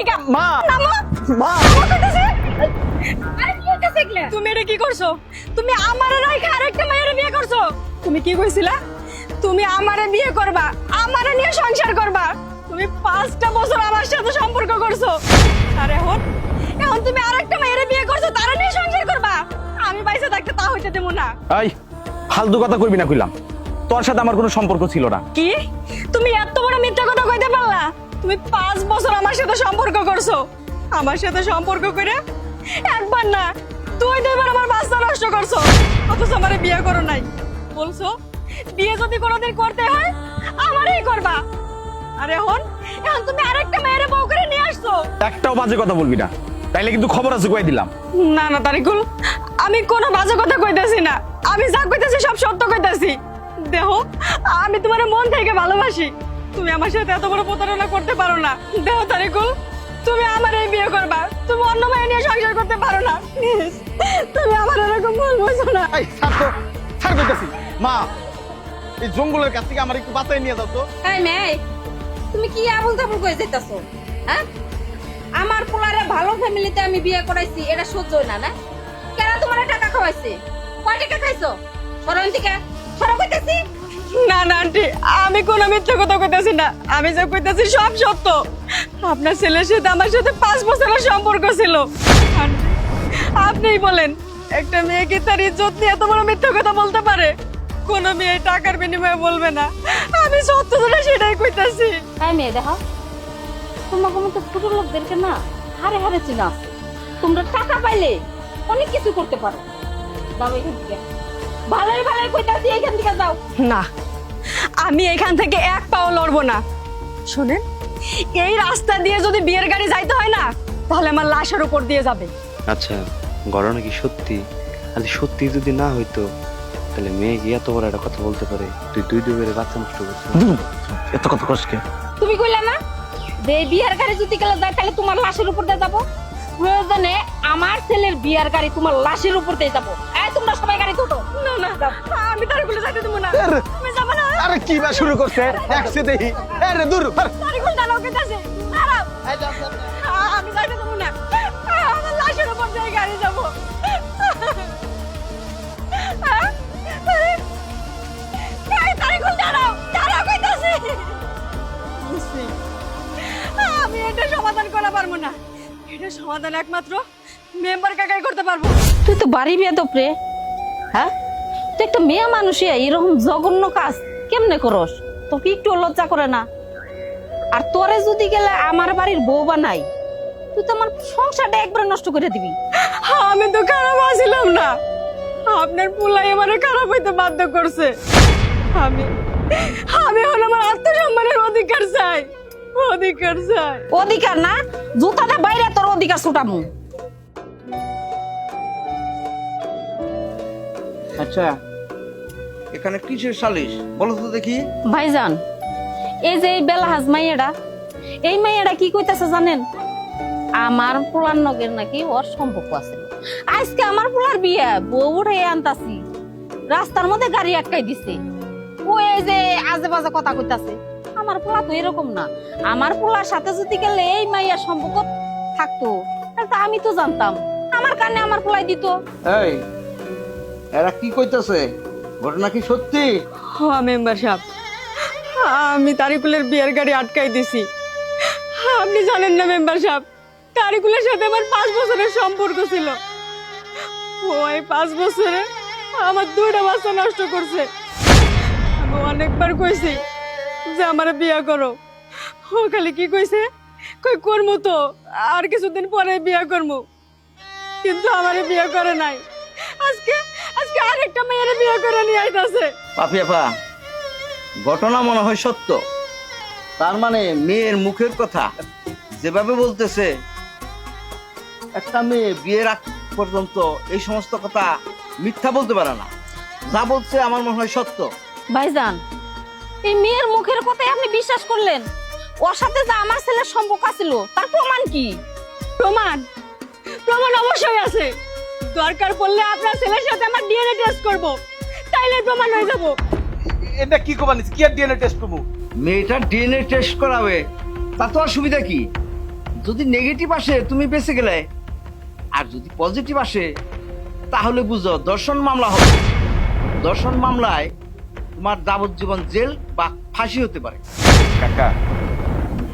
থেকে মা। নামো মা। নামো আরে কি হইতাছে এগুলা? তুমি এটা কি করছ? তুমি আমারে রাইখা আরেকটা মেয়ের বিয়ে করছ? তুমি কি কইছিলা? তুমি আমারে বিয়ে করবা আমারে নিয়ে সংসার করবা। তুমি পাঁচটা বছর আমার সাথে সম্পর্ক করছ। আর এখন এখন তুমি আরেকটা মেয়ের বিয়ে করছ তারা নিয়ে সংসার করবা। আমি বাইসে থাকতে তা হইতে দেবো না। এই ফালতু কথা কইবি না কইলাম। তোর সাথে আমার কোনো সম্পর্ক ছিল না। কি? তুমি এত বড় মিথ্যা কথা কইতে তুমি পাঁচ বছর আমার সাথে সম্পর্ক করছ। আমার সাথে সম্পর্ক করে একবার না তুই দুইবার আমার বাচ্চা নষ্ট করছ। অথচ আমারে বিয়ে করো নাই। বলছো বিয়ে যদি কোনোদিন করতে হয় আমারই করবা। আর এখন এখন তুমি আরেকটা মেয়ের বউ করে নিয়ে আসছো। একটাও বাজে কথা বলবি না। তাইলে কিন্তু খবর আছে কই দিলাম। না না তারিকুল আমি কোনো বাজে কথা কইতাছি না। আমি যা কইতাছি সব সত্য কইতাছি। দেখো আমি তোমার মন থেকে ভালোবাসি। তুমি আমার সাথে এত বড় প্রতারণা করতে পারো না। দেখো তারিকুল তুমি আমার এই বিয়ে করবা। তুমি অন্য মেয়ে নিয়ে সংসার করতে পারো না। তুমি আমার এরকম ভুল বুঝো না। এই ছাড় তো ছাড় মা এই জঙ্গলের কাছ থেকে আমার একটু বাঁচাই নিয়ে যাও তো। এই মেয়ে তুমি কি আবুল তাবুল করে যেতেছো হ্যাঁ? আমার পোলারে ভালো ফ্যামিলিতে আমি বিয়ে করাইছি এটা সহ্য না না? কেন তোমার টাকা খাওয়াইছে? কয় টাকা খাইছো? সরন থেকে? সরো কইতেছি? না না, আন্টি, আমি কোনো মিথ্যে কথা কইতাছি না। আমি যা কইতাছি সব সত্য। আপনার ছেলের সাথে আমার সাথে পাঁচ বছরের সম্পর্ক ছিল। আপনিই বলেন, একটা মেয়ে কি তার ইজ্জত নিয়ে এত বড় মিথ্যে কথা বলতে পারে? কোন মেয়ে টাকার বিনিময়ে বলবে না। আমি সত্য যেটা সেটাই কইতাছি। এই মেয়ে, দেখো, তোমাকে মতো ছোট লোকদেরকে না হারে হারে চিনা। তোমরা টাকা পাইলে অনেক কিছু করতে পারো। যাও এখান ভালোই ভালোই কইতাছি এখান থেকে যাও। না আমি এখান থেকে এক পাও লড়বো না। শুনেন এই রাস্তা দিয়ে যদি বিয়ের গাড়ি যাইতে হয় না তাহলে আমার লাশের উপর দিয়ে যাবে। আচ্ছা ঘটনা কি সত্যি? আর সত্যি যদি না হইতো তাহলে মেয়ে কি এত বড় একটা কথা বলতে পারে? তুই দুই দুই করে বাচ্চা নষ্ট করছিস। এত কথা কষ্টকে তুমি কইলা না যে এই বিয়ার গাড়ি যদি গেলে যায় তাহলে তোমার লাশের উপর দিয়ে যাব? প্রয়োজনে আমার ছেলের বিয়ার গাড়ি তোমার লাশের উপর দিয়ে যাব। না আমি তারগুলো যাইতে দেবো না। আমি যাব না। আরে কি বা শুরু করছে? একসে দেখি। আরে দূর তারিকুল দাঁড়াও কেটেছে দাঁড়াও। আ- আমি যাইতে দেবো না। আ- আমার লাশের উপর দিয়ে গাড়ি যাব। আমি এটা সমাধান করা পারব না। এটা সমাধান একমাত্র মেম্বার কাকাই করতে পারব। তুই তো বাড়ি বিয়ে তো প্রে হ্যাঁ? তুই একটা মেয়ে মানুষই এরকম জঘন্য কাজ কেমনে করস? তোকে একটু লজ্জা করে না? আর তোরে যদি গেলে আমার বাড়ির বউ বানাই তুই তো আমার সংসারটা একবারে নষ্ট করে দিবি। আমি তো খারাপ আছিলাম না। আপনার পুলাই আমারে খারাপ হইতে বাধ্য করছে। আমি আমি হলো আমার আত্মসম্মানের অধিকার চাই। অধিকার চাই। অধিকার না? জুতাটা বাইরে তোর অধিকার ছুটামু। আচ্ছা এখানে কিসের সালিশ? বলো তো দেখি। ভাইজান এই যে এই বেলাহাজ মাইয়াটা এই মাইয়াটা কি কইতাছে জানেন? আমার পোলার নগের নাকি ওর সম্পর্ক আছে। আজকে আমার পোলার বিয়ে বউ উঠে আনতাছি। রাস্তার মধ্যে গাড়ি আটকাই দিছে। ও এই যে আজে বাজে কথা কইতাছে। আমার পোলা তো এরকম না। আমার পোলার সাথে যদি গেলে এই মাইয়ার সম্পর্ক থাকতো তাহলে আমি তো জানতাম। আমার কানে আমার পোলাই দিত। এই এরা কি কইতাছে? ঘটনা কি সত্যি? হ্যাঁ মেম্বার সাহেব। আমি তারিকুলের বিয়ের গাড়ি আটকাই দিছি। আপনি জানেন না, মেম্বার সাহেব, তারিকুলের সাথে আমার পাঁচ বছরের সম্পর্ক ছিল। ওই পাঁচ বছরে আমার দুইটা বাচ্চা নষ্ট করছে। আমি অনেকবার কইছি যে আমার বিয়ে করো। ও খালি কি কইছে? কই, করমু তো, আর কিছুদিন পরে বিয়ে করমু। কিন্তু আমারে বিয়ে করে নাই। আরেকটা মেয়ের বিয়ে করে নিয়ে আইতাছে। পাপিয়াপা ঘটনা মনে হয় সত্য। তার মানে মেয়ের মুখের কথা যেভাবে বলতেছে একটা মেয়ে বিয়ের আগ পর্যন্ত এই সমস্ত কথা মিথ্যা বলতে পারে না। যা বলছে আমার মনে হয় সত্য। ভাইজান এই মেয়ের মুখের কথাই আপনি বিশ্বাস করলেন? ওর সাথে যে আমার ছেলের সম্পর্ক ছিল তার প্রমাণ কি? প্রমাণ? প্রমাণ অবশ্যই আছে। দরকার পড়লে আপনার ছেলের সাথে আমার ডিএনএ টেস্ট করব। তাইলে প্রমাণ হয়ে যাব। এটা কি কবানিস কি আর ডিএনএ টেস্ট করব? মেয়েটা ডিএনএ টেস্ট করাবে তা তো অসুবিধা কি? যদি নেগেটিভ আসে তুমি বেঁচে গেলে আর যদি পজিটিভ আসে তাহলে বুঝো দর্শন মামলা হবে। দর্শন মামলায় তোমার যাবজ্জীবন জেল বা ফাঁসি হতে পারে। কাকা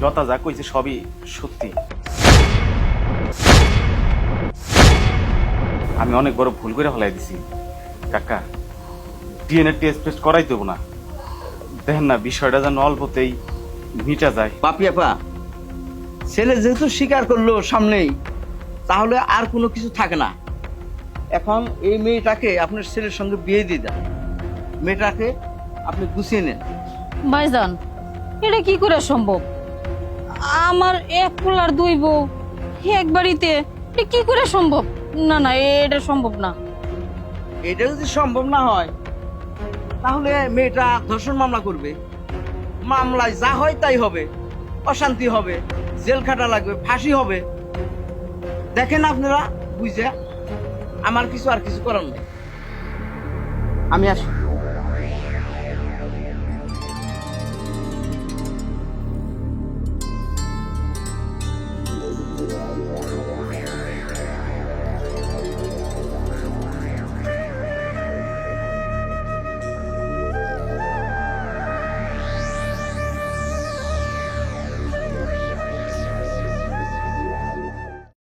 লতা যা কইছে সবই সত্যি। আমি অনেক বড় ভুল করে ফেলাই দিছি। কাকা ডিএনএ টেস্ট টেস্ট করাই দেবো না। দেখেন না বিষয়টা যেন অল্পতেই মিটা যায়। পাপিয়াপা ছেলে যেহেতু স্বীকার করল সামনেই তাহলে আর কোনো কিছু থাকে না। এখন এই মেয়েটাকে আপনার ছেলের সঙ্গে বিয়ে দিয়ে দেন। মেয়েটাকে আপনি গুছিয়ে নেন। ভাইজান এটা কি করে সম্ভব? আমার এক পোলার দুই বউ এক বাড়িতে এটা কি করে সম্ভব? না না, এটা সম্ভব না। এটা যদি সম্ভব না হয়, তাহলে মেয়েটা ধর্ষণ মামলা করবে। মামলায় যা হয় তাই হবে। অশান্তি হবে, জেল খাটা লাগবে, ফাঁসি হবে। দেখেন আপনারা, বুঝে, আমার কিছু আর কিছু করার নেই। আমি আসি।